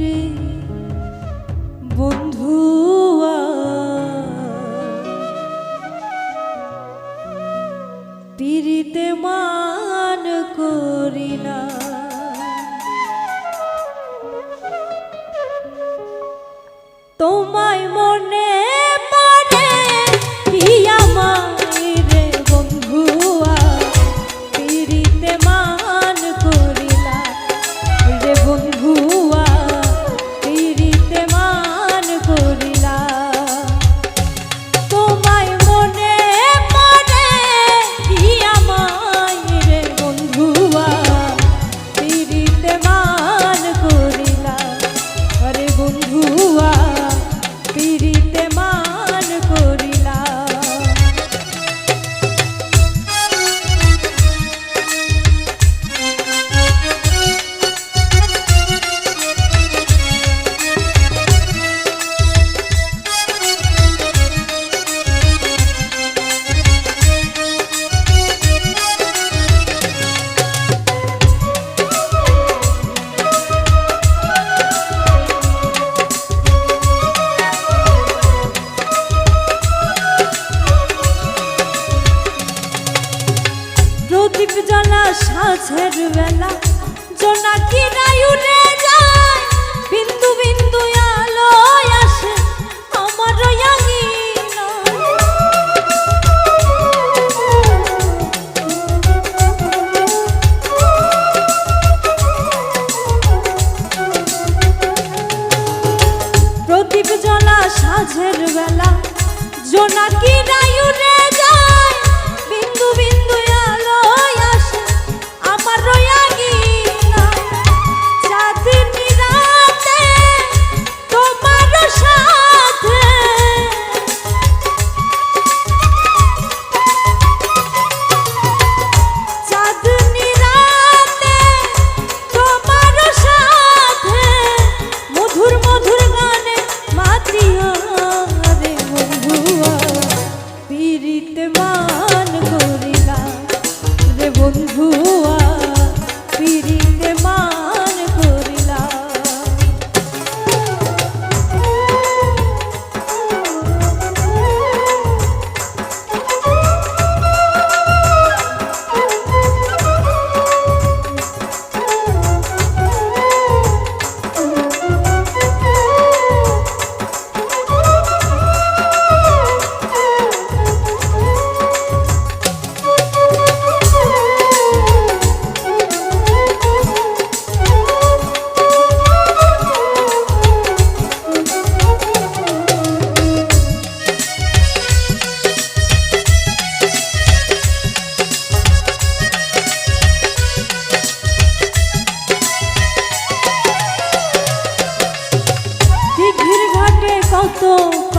রে বন্ধু পিরিতে মান করি না। তোমায় মনে প্রদীপ জ্বলা সাঁঝের বেলা। জোনাকি রায়ুরে যায় বিন্দু বিন্দু 走走。